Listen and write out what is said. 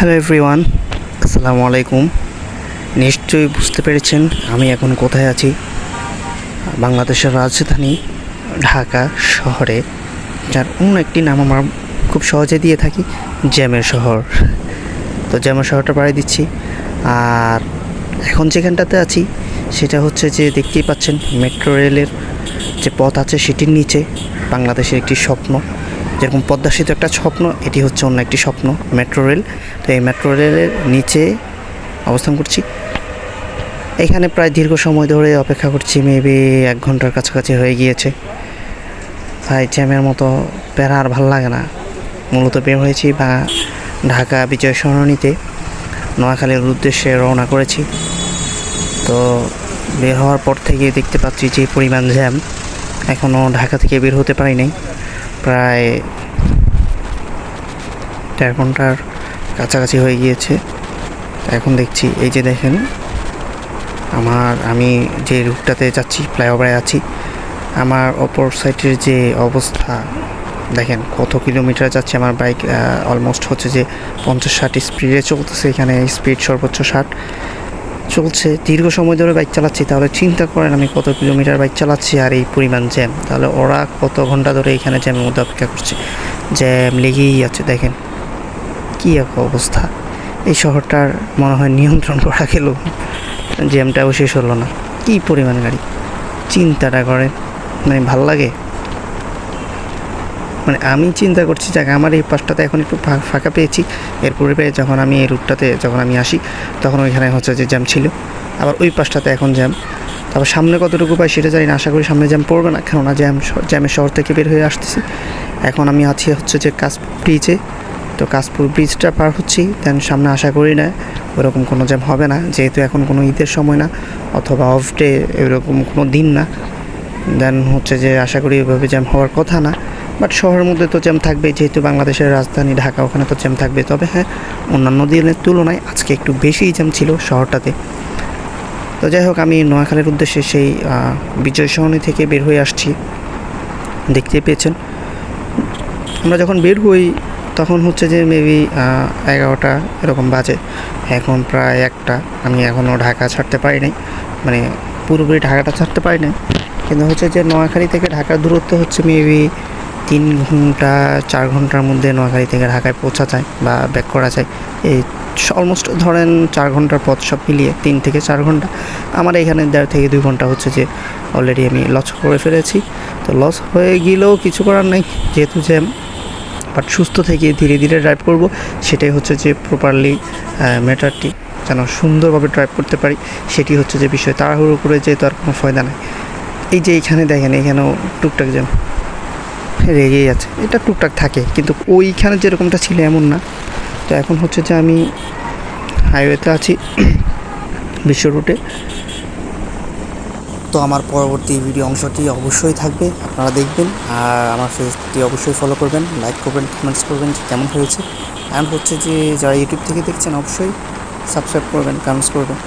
Hello everyone আসসালামু আলাইকুম নিশ্চয়ই বুঝতে পেরেছেন আমি এখন কোথায় আছি? বাংলাদেশের রাজধানী ঢাকা শহরে, যার অন্য একটি নাম আমরা খুব সহজে দিয়ে থাকি, জ্যামের শহর। তো জ্যামের শহরটা পাড়ি দিচ্ছি। আর এখন যেখানটাতে আছি, সেটা হচ্ছে যে দেখতেই পাচ্ছেন, মেট্রো রেলের যে পথ আছে, সেটির নিচে বাংলাদেশের একটি স্বপ্ন। যেরকম পদ্মা সেতু একটা স্বপ্ন, এটি হচ্ছে অন্য একটি স্বপ্ন, মেট্রো রেল। তো এই মেট্রো রেলের নিচে অবস্থান করছি। এখানে প্রায় দীর্ঘ সময় ধরে অপেক্ষা করছি মেবি এক ঘণ্টার কাছাকাছি হয়ে গিয়েছে। ভাই, জ্যামের মতো প্যারা আর ভালো লাগে না। মূলত বের হয়েছি বা ঢাকা বিজয় সরণিতে, নোয়াখালীর উদ্দেশ্যে রওনা করেছি। তো বের হওয়ার পর থেকে দেখতে পাচ্ছি যে পরিমাণ জ্যাম। এখনও ঢাকা থেকে বের হতে পারি নাই প্রায় দেড় ঘণ্টার কাছাকাছি হয়ে গিয়েছে। এখন দেখছি, এই যে দেখেন, আমার, আমি যে রুটটাতে যাচ্ছি, ফ্লাইওভারে আছি, আমার অপর সাইডের যে অবস্থা, দেখেন কত কিলোমিটার যাচ্ছে আমার বাইক অলমোস্ট হচ্ছে যে পঞ্চাশ ষাট স্পিডে চলতেছে, এখানে স্পিড সর্বোচ্চ ষাট। চলছে, দীর্ঘ সময় ধরে বাইক চালাচ্ছি, তাহলে চিন্তা করেন আমি কত কিলোমিটার বাইক চালাচ্ছি আর এই পরিমাণ জ্যাম। তাহলে ওরা কত ঘণ্টা ধরে এখানে জ্যামের মধ্যে অপেক্ষা করছে। জ্যাম লেগেই আছে, দেখেন। কী এক অবস্থা? এই শহরটার মনে হয় নিয়ন্ত্রণ করা গেল। জ্যামটাও শেষ হলো না। কী পরিমাণ গাড়ি? চিন্তাটা করে মানে ভালো লাগে? মানে আমি চিন্তা করছি, যাক, আমার এই পাশটাতে এখন একটু ফাঁকা পেয়েছি। এর পূর্বে যখন আমি এই রুটটাতে যখন আমি আসি, তখন ওইখানে হচ্ছে যে জ্যাম ছিল। আবার ওই পাশটাতে এখন জ্যাম। তারপর সামনে কতটুকু পাই সেটা জানি না। আশা করি সামনে জ্যাম পড়বে না। কেননা জ্যাম জ্যামের শহর থেকে বের হয়ে আসতেছি। এখন আমি আছি হচ্ছে যে কাজ ব্রিজে তো কাশপুর ব্রিজটা পার হচ্ছি দেন সামনে আশা করি না, ওরকম কোনো জ্যাম হবে না, যেহেতু এখন কোনো ঈদের সময় না, অথবা অফ ডে এরকম কোনো দিন না দেন হচ্ছে যে আশা করি এভাবে জ্যাম হওয়ার কথা না বাট শহরের মধ্যে তো জ্যাম থাকবেই, যেহেতু বাংলাদেশের রাজধানী ঢাকা, ওখানে তো জ্যাম থাকবে, তবে হ্যাঁ অন্যান্য দিনের তুলনায় আজকে একটু বেশিই জ্যাম ছিল শহরটাতে। তো যাই হোক, আমি নোয়াখালীর উদ্দেশ্যে সেই বিজয় সরণি থেকে বের হয়ে আসছি দেখতে পেয়েছেন। আমরা যখন বের হই তখন হচ্ছে যে মেবি এগারোটা এরকম বাজে। এখন প্রায় একটা। আমি এখনও ঢাকা ছাড়তে পারি নাই মানে পুরোপুরি ঢাকাটা ছাড়তে পারি নাই কিন্তু হচ্ছে যে নোয়াখালী থেকে ঢাকার দূরত্ব হচ্ছে মেবি তিন ঘণ্টা, চার ঘণ্টার মধ্যে নোয়াখালী থেকে ঢাকায় পৌঁছা যায় বা ব্যাক করা যায়। এই অলমোস্ট ধরেন চার ঘণ্টার পথ সব মিলিয়ে তিন থেকে চার ঘণ্টা। আমার এখানে দেড় থেকে দুই ঘণ্টা হচ্ছে যে অলরেডি আমি লস করে ফেলেছি। তো লস হয়ে গেলেও কিছু করার নেই। যেহেতু জ্যাম বাট সুস্থ থেকে ধীরে ধীরে ড্রাইভ করব। সেটাই হচ্ছে যে প্রপারলি ম্যাটারটি যেন সুন্দরভাবে ড্রাইভ করতে পারি। সেটি হচ্ছে যে বিষয় তাড়াহুড়ো করে যেহেতু আর কোনো ফায়দা নেই। এই যে এইখানে দেখেন এখানেও টুকটাক যেন রেগেই আছে। এটা টুকটাক থাকে, কিন্তু ওইখানে যেরকমটা ছিল এমন না। তো এখন হচ্ছে যে আমি হাইওয়েতে আছি, বিশ্ব রুটে তো আমার পরবর্তী ভিডিও অংশটি অবশ্যই থাকবে, আপনারা দেখবেন। আর আমার ফেসবুকটি অবশ্যই ফলো করবেন লাইক করবেন কমেন্টস করবেন, যে কেমন হয়েছে। অ্যান্ড হচ্ছে যে, যারা ইউটিউব থেকে দেখছেন, অবশ্যই সাবস্ক্রাইব করবেন কমেন্টস করবেন।